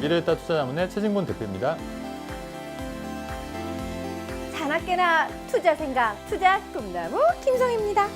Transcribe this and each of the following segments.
미래에따 투자자문의 최진곤 대표입니다. 자나깨나 투자 생각 투자 꿈나무 김성입니다.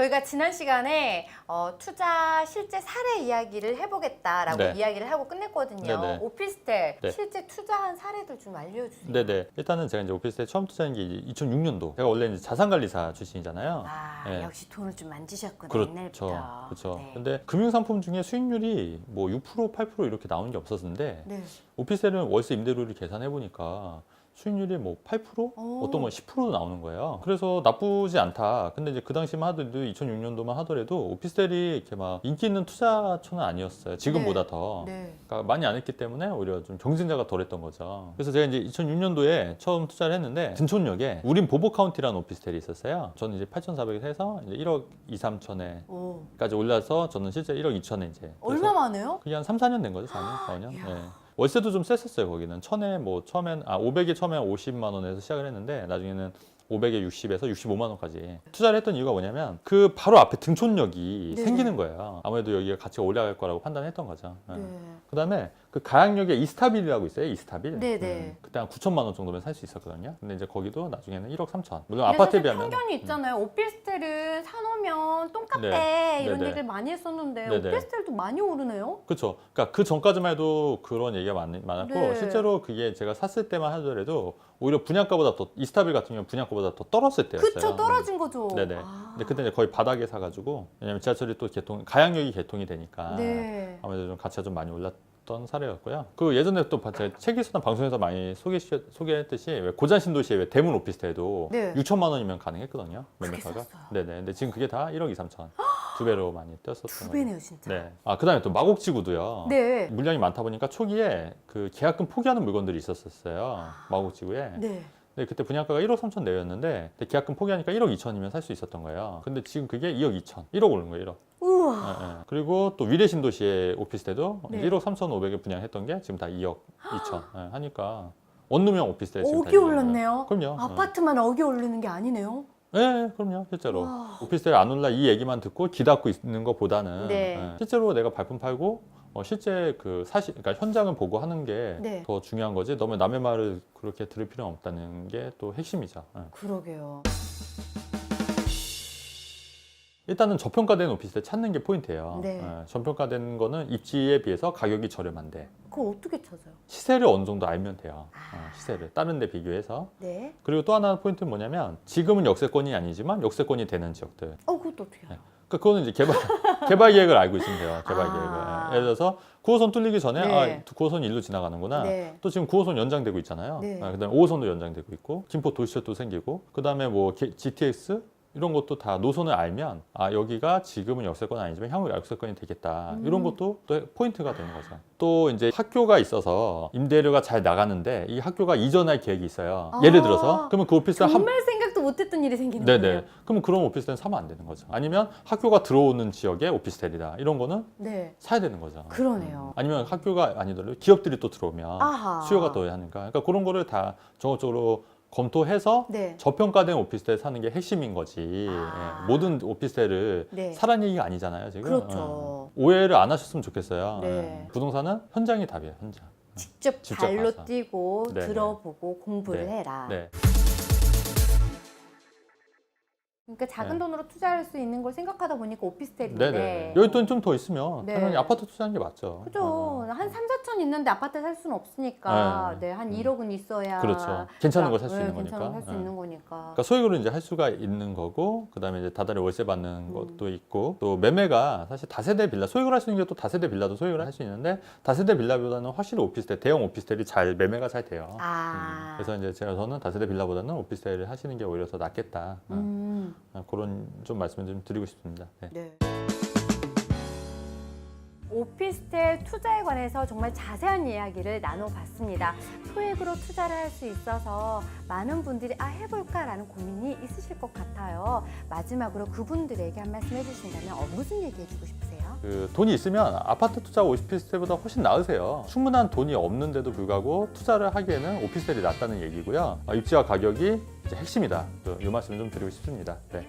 저희가 지난 시간에 어, 투자 실제 사례 이야기를 해보겠다라고 네. 이야기를 하고 끝냈거든요. 네네. 오피스텔 네. 실제 투자한 사례들 좀 알려주세요. 네네. 일단은 제가 이제 오피스텔 처음 투자한 게 2006년도. 제가 원래 이제 자산관리사 출신이잖아요. 아 네. 역시 돈을 좀 만지셨구나 그렇죠. 옛날부터. 그렇죠. 네. 근데 금융상품 중에 수익률이 뭐 6% 8% 이렇게 나오는 게 없었는데 네. 오피스텔은 월세 임대료를 계산해 보니까 수익률이 뭐 8% 오. 어떤 건 10%도 나오는 거예요. 그래서 나쁘지 않다. 근데 이제 그 당시만 하더라도 2006년도만 하더라도 오피스텔이 이렇게 막 인기 있는 투자처는 아니었어요. 지금보다 더. 네. 그러니까 많이 안 했기 때문에 오히려 좀 경쟁자가 덜했던 거죠. 그래서 제가 이제 2006년도에 처음 투자를 했는데 진촌역에 우린 보보 카운티라는 오피스텔이 있었어요. 저는 이제 8,400에서 해서 이제 1억 2, 3천에까지 오. 올라서 저는 실제 1억 2천에 이제 얼마 만에요? 그게 한 3, 4년 된 거죠, 4년, 4년. 이야. 예. 월세도 좀 셌었어요, 거기는. 천에 뭐 처음엔 아 500에 처음에 50만 원에서 시작을 했는데 나중에는 500에 60에서 65만 원까지 투자를 했던 이유가 뭐냐면 그 바로 앞에 등촌역이 네. 생기는 거예요. 아무래도 여기가 가치가 올라갈 거라고 판단했던 거죠. 예. 네. 그다음에 그 가양역에 이스타빌이라고 있어요. 이스타빌. 음, 네네. 그때 한 9천만 원 정도면 살 수 있었거든요. 근데 이제 거기도 나중에는 1억 3천. 물론 아파트에 사실 비하면 편견이 있잖아요. 오피스텔은 사놓으면 똥같대 네. 이런 네네. 얘기를 많이 했었는데 네네. 오피스텔도 많이 오르네요. 그렇죠. 그러니까 그 전까지만 해도 그런 얘기가 많, 많았고 네. 실제로 그게 제가 샀을 때만 하더라도 오히려 분양가보다 더 이스타빌 같은 경우 는 분양가보다 더 떨어졌을 때였어요. 그쵸 떨어진 거죠. 음. 네네. 아. 근데 그때 이제 거의 바닥에 사가지고 왜냐면 지하철이 또 개통 가양역이 개통이 되니까 네. 아무래도 좀 가치가 좀 많이 올랐 던 사례였고요. 그 예전에 또 제가 책에서나 방송에서 많이 소개 소개했듯이 왜 고잔 신도시의 왜 대문 오피스텔도 네. 6천만 원이면 가능했거든요. 샀어요? 네네. 근데 지금 그게 다 1억 2, 3천 두 배로 많이 뛰었었던 두. 배네요 진짜. 네. 아 그다음에 또 마곡지구도요. 네. 물량이 많다 보니까 초기에 그 계약금 포기하는 물건들이 있었었어요. 마곡지구에. 네. 근데 그때 분양가가 1억 3천 내였는데 계약금 포기하니까 1억 2천이면 살 수 있었던 거예요. 근데 지금 그게 2억 2천, 1억 오른 거예요. 1억. 우와. 예, 예. 그리고 또 위례 신도시의 오피스텔도 네. 1억 3천5백에 분양했던 게 지금 다 2억 2천 예, 하니까 원룸형 오피스텔 지금 다 억이 이런 거예요. 올랐네요. 그럼요. 아파트만 억이 오르는 게 아니네요. 예, 예, 그럼요. 실제로 와. 오피스텔 안 올라 이 얘기만 듣고 기닫고 있는 것보다는 네. 예, 실제로 내가 발품 팔고 어, 실제 그 사실 그러니까 현장을 보고 하는 게 더 네. 중요한 거지. 너무 남의 말을 그렇게 들을 필요는 없다는 게 또 핵심이죠. 예. 그러게요. 일단은 저평가된 오피스텔 찾는 게 포인트예요. 네. 예, 저평가된 거는 입지에 비해서 가격이 저렴한데 그거 어떻게 찾아요? 시세를 어느 정도 알면 돼요. 아. 어, 시세를 다른 데 비교해서. 네. 그리고 또 하나 포인트는 뭐냐면 지금은 역세권이 아니지만 역세권이 되는 지역들. 어 그것도 어떻게 해요? 그러니까 그거는 이제 개발 개발 계획을 알고 있으면 돼요. 개발 아. 계획을. 예를 들어서 9호선 뚫리기 전에 네. 아 9호선 일로 지나가는구나. 네. 또 지금 9호선 연장되고 있잖아요. 네. 아, 그다음에 5호선도 연장되고 있고 김포 도시철도 생기고 그다음에 뭐 게- GTX 이런 것도 다 노선을 알면 아 여기가 지금은 역세권 아니지만 향후 역세권이 되겠다 음. 이런 것도 또 포인트가 되는 거죠. 또 이제 학교가 있어서 임대료가 잘 나가는데 이 학교가 이전할 계획이 있어요. 아. 예를 들어서 그러면 그 오피스텔 한 정말 생각도 못했던 일이 생기는 네네. 거예요. 그러면 그런 오피스텔은 사면 안 되는 거죠. 아니면 학교가 들어오는 지역의 오피스텔이다. 이런 거는 네. 사야 되는 거죠. 그러네요. 음. 아니면 학교가 아니더라도 기업들이 또 들어오면 아하. 수요가 더 하니까. 그러니까 그런 거를 다 전적으로 검토해서 네. 저평가된 오피스텔 사는 게 핵심인 거지. 아. 예, 모든 오피스텔을 네. 사라는 얘기가 아니잖아요, 지금. 그렇죠. 예. 오해를 안 하셨으면 좋겠어요. 네. 예. 부동산은 현장이 답이에요, 현장. 직접, 직접 발로 가서. 뛰고 네, 네. 들어보고 공부를 네. 해라. 네. 그러니까 작은 네. 돈으로 투자할 수 있는 걸 생각하다 보니까 오피스텔인데. 네네. 여기 돈좀 더 있으면 네. 당연히 아파트 투자하는 게 맞죠. 그죠. 어. 한 3, 4천 있는데 아파트 살 수는 없으니까. 네. 네. 한 음. 1억은 있어야. 그렇죠. 괜찮은 걸 살수 네, 있는 괜찮은 거니까. 걸살수 네. 있는 거니까. 그러니까 소액으로 이제 할 수가 있는 거고 그다음에 이제 다달이 월세 받는 음. 것도 있고 또 매매가 사실 다세대 빌라 소액으로 할 수 있는 게 또 다세대 빌라도 소액으로 할 수 있는데 다세대 빌라보다는 확실히 오피스텔 대형 오피스텔이 잘 매매가 잘 돼요. 아. 음, 그래서 이제 제가 저는 다세대 빌라보다는 오피스텔을 하시는 게 오히려 더 낫겠다. 어, 음. 어, 그런 좀 말씀을 좀 드리고 싶습니다. 네. 네. 오피스텔 투자에 관해서 정말 자세한 이야기를 나눠봤습니다. 소액으로 투자를 할 수 있어서 많은 분들이 아 해볼까라는 고민이 있으실 것 같아요. 마지막으로 그분들에게 한 말씀 해주신다면 어, 무슨 얘기 해주고 싶으세요? 그 돈이 있으면 아파트 투자 오피스텔보다 훨씬 나으세요. 충분한 돈이 없는데도 불구하고 투자를 하기에는 오피스텔이 낫다는 얘기고요. 어, 입지와 가격이 이제 핵심이다. 이 말씀 좀 드리고 싶습니다. 네.